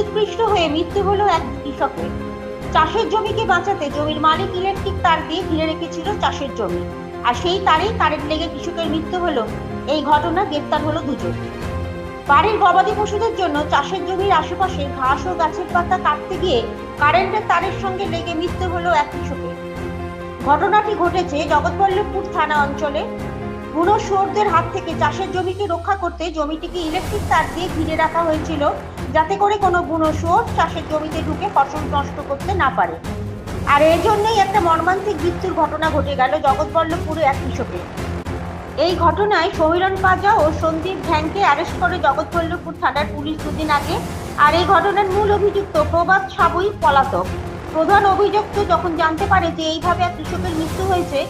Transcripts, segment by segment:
অতিষ্ঠ হয়ে মৃত্যু হলো এক কৃষকের। চাষের জমিকে বাঁচাতে জমির মালিক ইলেকট্রিক তার দিয়ে ঘিরে রেখেছিল চাষের জমি। আর সেই তারেই কারেন্ট লেগে কৃষকের মৃত্যু হলো। এই ঘটনা গ্রেপ্তার হলো দুজন। বাড়ির গবাদি পশুদের জন্য চাষের জমির আশেপাশে ঘাস ও গাছের পাতা কাটতে গিয়ে কারেন্টের তারের সঙ্গে লেগে মৃত্যু হলো এক কৃষকের। ঘটনাটি ঘটেছে জগৎবল্লভপুর থানা অঞ্চলে। বুনো শুয়োরদের হাত থেকে চাষের জমিকে রক্ষা করতে জমিটিকে ইলেকট্রিক তার দিয়ে ঘিরে রাখা হয়েছিল যাতে করে কোনো শুয়োর চাষের জমিতে ঢুকে ফসল নষ্ট করতে না পারে। আর এর জন্যই একটা মর্মান্তিক মৃত্যুর ঘটনা ঘটে গেল জগৎবল্লভপুরে এক কৃষকের। এই ঘটনায় সমীরণ পাজা ও সন্দীপ ধ্যানকে অ্যারেস্ট করে জগৎবল্লভপুর থানার পুলিশ দুদিন আগে। আর এই ঘটনার মূল অভিযুক্ত প্রবাদ সাবুই পলাতক। প্রধান অভিযুক্ত যখন জানতে পারে যে এইভাবে এক কৃষকের মৃত্যু হয়েছে,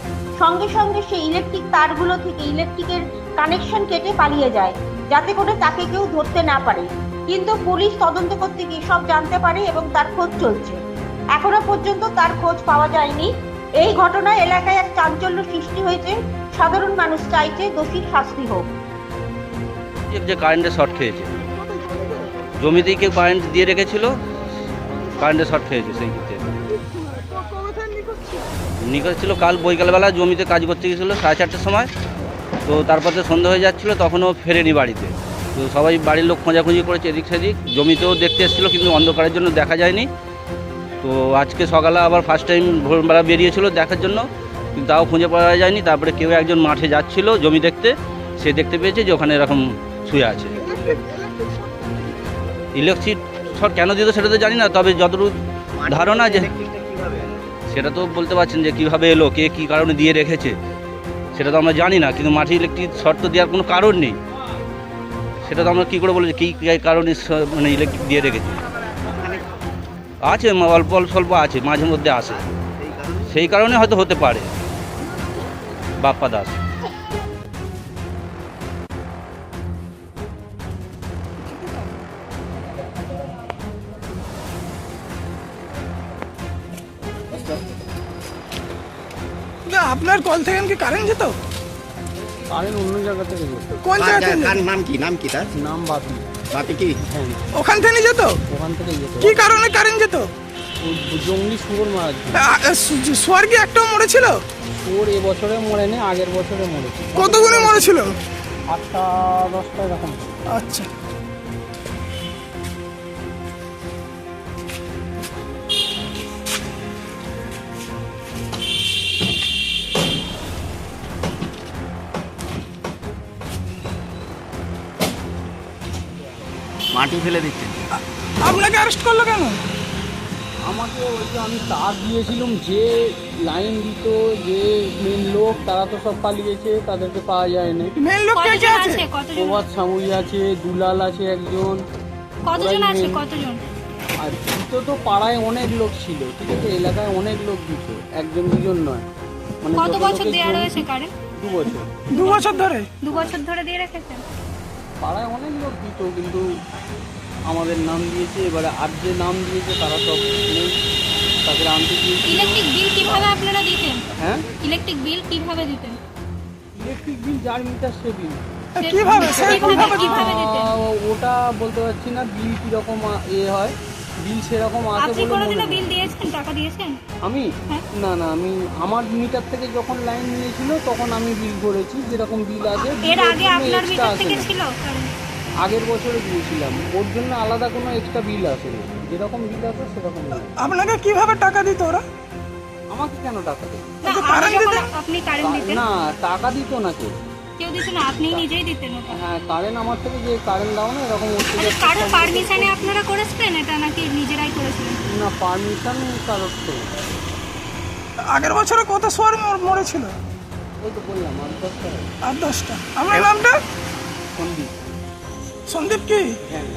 সঙ্গে সঙ্গে সে ইলেকট্রিক তারগুলো থেকে ইলেকট্রিকের কানেকশন কেটে পালিয়ে যায়, যাতে করে তাকে কেউ ধরতে না পারে। কিন্তু পুলিশ তদন্ত করতে গিয়ে সব জানতে পারে এবং তার খোঁজ চলছে। এখনও পর্যন্ত তার খোঁজ পাওয়া যায়নি। এই ঘটনায় এলাকায় এক চাঞ্চল্য সৃষ্টি হয়েছে। সাধারণ মানুষ চাইছে দোষীর শাস্তি হোক। যে- কারেন্টে শর্ট খেয়েছে। জমিতেই কেউ কারেন্ট দিয়ে রেখেছিল কারেন্টে শর্ট খেয়েছে সেই ক্ষেত্রে। নিখোঁজ ছিল কাল বৈকালবেলা, জমিতে কাজ করতে গেছিল সাড়ে চারটের সময়। তো তারপর তো সন্ধ্যা হয়ে যাচ্ছিল, তখনও ফেরেনি বাড়িতে। তো সবাই বাড়ির লোক খোঁজাখুঁজি করেছে এদিক সেদিক। জমিতেও দেখতে এসেছিল, কিন্তু অন্ধকারের জন্য দেখা যায়নি। তো আজকে সকালে আবার ফার্স্ট টাইম ভোরবেলা বেরিয়েছিল দেখার জন্য, কিন্তু তাও খুঁজে পাওয়া যায়নি। তারপরে কেউ একজন মাঠে যাচ্ছিল জমি দেখতে, সে দেখতে পেয়েছে যে ওখানে এরকম শুয়ে আছে। ইলেকট্রিক শট কেন দিত সেটা তো জানি না, তবে যতটুকু ধারণা যে সেটা তো বলতে পারছেন যে কীভাবে এলো, কে কী কারণে দিয়ে রেখেছে, সেটা তো আমরা জানি না। কিন্তু মাঠে ইলেকট্রিক শর্ট তো দেওয়ার কোনো কারণ নেই। সেটা তো আমরা কী করে বলছি? কী কারণে মানে ইলেকট্রিক দিয়ে রেখেছে? আছে অল্প অল্প, স্বল্প আছে, মাঝে মধ্যে আসে। সেই কারণে হয়তো হতে পারে। বাপ্পা দাস। আপনার কল থেকে কি কারেন্ট যেত? কারেন্ট অন্য জায়গা থেকে যেত কোন জায়গা থেকে? কার নাম কি নাম কি তার? নাম বাপি বাপি কি? হ্যাঁ। ওখান থেকে যেত? ওখান থেকে যেত। কি কারণে কারেন্ট যেত? জঙ্গলি শুয়োর মারা কি একটাও মরেছিল? শুয়োর এবছরে মরেনি আগের বছরে মরেছিল কতগুলো মরেছিল? আটটা দশটা এরকম। আচ্ছা। মাটি ফেলে দিচ্ছে। আপনাকে অ্যারেস্ট করল কেন? আমাকে ওই যে আমি তার দিয়েছিলাম যে লাইন দিত যে মেন লোক তারা তো সব পালিয়েছে তাদেরকে পাওয়া যায় না মেন লোক কে কে আছে? প্রভাত সামুই আছে দুলাল আছে একজন কতজন আছে? কতজন? আর দিত তো পাড়ায় অনেক লোক ছিল ঠিক আছে? এলাকায় অনেক লোক দিত একজন দুজন নয়। মানে কত বছর জমি- রয়েছে কারেন্ট দু বছর। দু বছর ধরে? দু বছর ধরে দিয়ে রেখেছেন? পাড়ায় অনেক লোক দিত কিন্তু আমাদের নাম দিয়েছে এবারে আর যে নাম দিয়েছে তারা সব নেই। তাদের আনতে দিয়েছে ইলেকট্রিক বিল কীভাবে আপনারা দিতেন? হ্যাঁ? ইলেকট্রিক বিল কীভাবে দিতেন? ইলেকট্রিক বিল যার মিটার সে বিল কীভাবে? ওটা বলতে পারছি না বিল কীরকম এ হয়। বিল সেরকম আছে আপনি কোনোদিনও বিল। দিয়েছেন? টাকা দিয়েছেন? আমি? হ্যাঁ। না না আমি আমার মিটার থেকে যখন লাইন নিয়েছিল তখন আমি বিল ভরেছি যেরকম বিল আছে এর আগে আপনার মিটার থেকে ছিল? আগের বছরে দিয়েছিলাম। ওর জন্য আলাদা কোনো এক্সট্রা বিল আসে না যেরকম বিল আসে সেরকম আপনাকে কীভাবে টাকা দিত ওরা? আমাকে কেন টাকা দেবে না যে আগে current যখন দিতেন? আপনি কারেন্ট দিতেন। না টাকা দিত না কেউ। কেউ দিত না আপনি নিজেই দিতেন ওটা হ্যাঁ কারেন্ট আমার থেকে যে কারেন্ট দাও না এরকম আচ্ছা কারোর পারমিশনে আপনারা করেছিলেন এটা নাকি নিজেরাই করেছিলেন? না পারমিশন কারোর তো। আগের বছরে কত সোয়ার মর- মরেছিল। ওই তো বললাম আর দশটা। আট দশটা। আমার নামটা? সন্দীপ। সন্দীপ কি? হ্যাঁ।